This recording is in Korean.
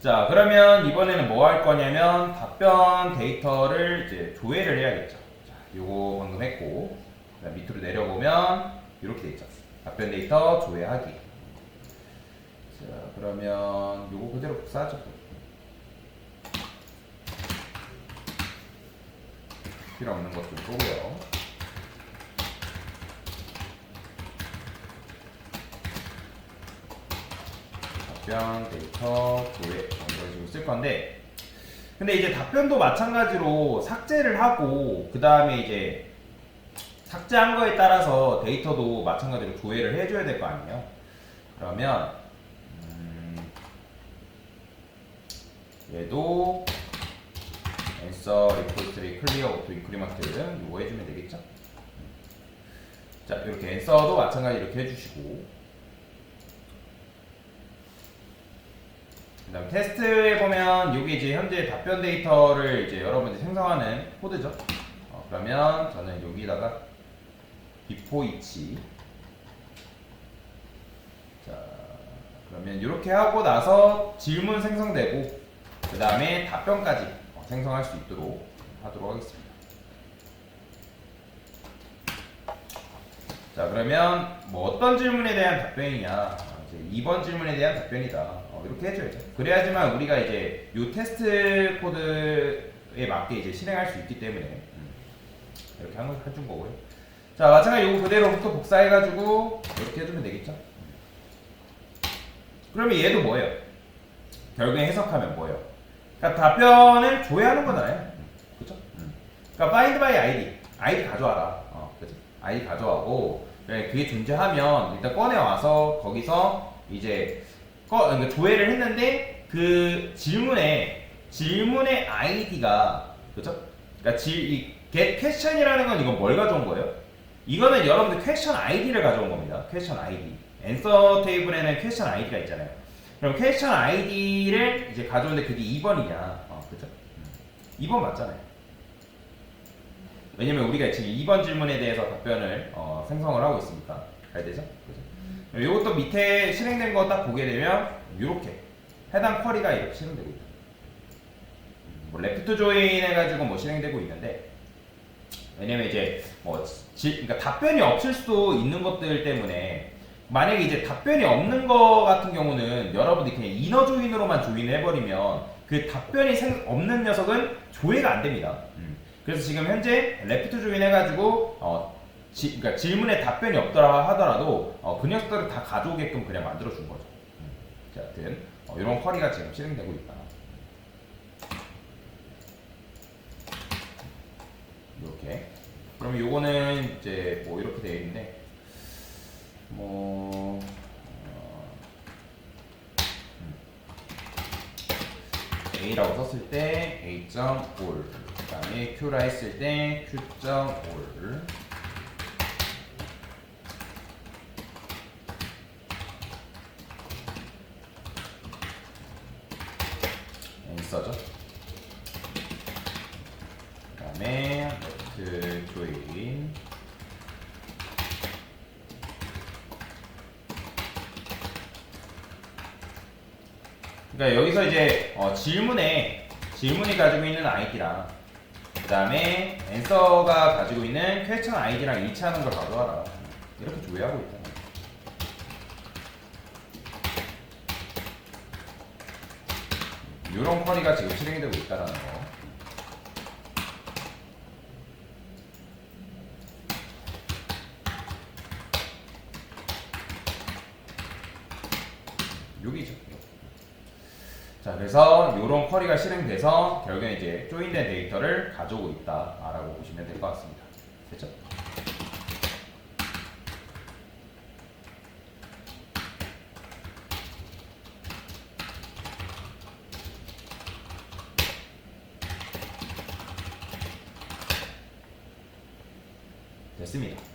자, 그러면 이번에는 뭐 할 거냐면 답변 데이터를 이제 조회를 해야겠죠. 자, 요거 방금 했고, 밑으로 내려보면 이렇게 돼 있죠. 답변 데이터 조회하기. 자, 그러면 요거 그대로 복사하죠. 필요 없는 것좀 보고요. 답변 데이터 조회 이런 식으로 쓸 건데 근데 이제 답변도 마찬가지로 삭제를 하고 그 다음에 이제 삭제한 거에 따라서 데이터도 마찬가지로 조회를 해줘야 될 거 아니에요. 그러면 음, 얘도 answer repository clear auto increment 이거 해주면 되겠죠? 자 이렇게 answer도 마찬가지 이렇게 해주시고 그다음 테스트에 보면 이게 이제 현재 답변 데이터를 이제 여러분들이 생성하는 코드죠. 어, 그러면 저는 여기다가 비포 이치 자 그러면 이렇게 하고 나서 질문 생성되고 그 다음에 답변까지 어, 생성할 수 있도록 하도록 하겠습니다. 자 그러면 뭐 어떤 질문에 대한 답변이냐 어, 이제 2번 질문에 대한 답변이다. 어, 이렇게 해줘야죠. 그래야지만 우리가 이제 요 테스트 코드에 맞게 이제 실행할 수 있기 때문에 음, 이렇게 한 거- 해준 거고요. 자 마찬가지 요거 그대로부터 복사해가지고 이렇게 해주면 되겠죠? 그러면 얘도 뭐예요? 결국에 해석하면 뭐예요? 그러니까 답변을 조회하는 거잖아요. 그쵸? 음. 그러니까 find by id. id 가져와라. 어, 그치? id 가져와고 네, 그게 존재하면 일단 꺼내 와서 거기서 이제 꺼 그러니까 조회를 했는데 그 질문에 질문의 아이디가 그죠? 그러니까 질, 이 get question이라는 건 이건 뭘 가져온 거예요? 이거는 여러분들 question 아이디를 가져온 겁니다. question 아이디. answer 테이블에는 question 아이디가 있잖아요. 그럼 question 아이디를 이제 가져오는데 그게 2번이냐? 어, 그죠? 2번 맞잖아요. 왜냐면 우리가 지금 2번 질문에 대해서 답변을 어, 생성을 하고 있으니까 잘 되죠? 그죠? 이것도 밑에 실행된 거 딱 보게 되면 이렇게 해당 쿼리가 이렇게 실행되고 있다. 뭐 레프트 조인 해가지고 뭐 실행되고 있는데 왜냐면 이제 뭐 지, 그러니까 답변이 없을 수도 있는 것들 때문에 만약에 이제 답변이 없는 거 같은 경우는 여러분들이 그냥 이너 조인으로만 조인을 해버리면 그 답변이 생, 없는 녀석은 조회가 안 됩니다. 음. 그래서 지금 현재 레프트 조인 해가지고 어, 지, 그러니까 질문에 답변이 없더라 하더라도 어, 그 녀석들을 다 가져오게끔 그냥 만들어 준 거죠. 음. 자, 하여튼 어, 이런 쿼리가 지금 실행되고 있다. 이렇게. 그럼 요거는 이제 뭐 이렇게 되어 있는데 뭐 어, 음. A라고 썼을 때그 다음에 Q라 했을 때 Q.all 엔서죠. 그 다음에 레프트 조인 그러니까 여기서 이제 어, 질문에 질문이 가지고 있는 아이디랑 그다음에 앤서가 가지고 있는 퀘스천 아이디랑 일치하는 걸 가져와라 이렇게 조회하고 있다. 이런 쿼리가 지금 실행이 되고 있다라는 거. 여기죠. 자, 그래서 이런 쿼리가 실행돼서 결국엔 이제 조인된 데이터를 가져오고 있다라고 보시면 될 것 같습니다. 됐죠? 됐습니다.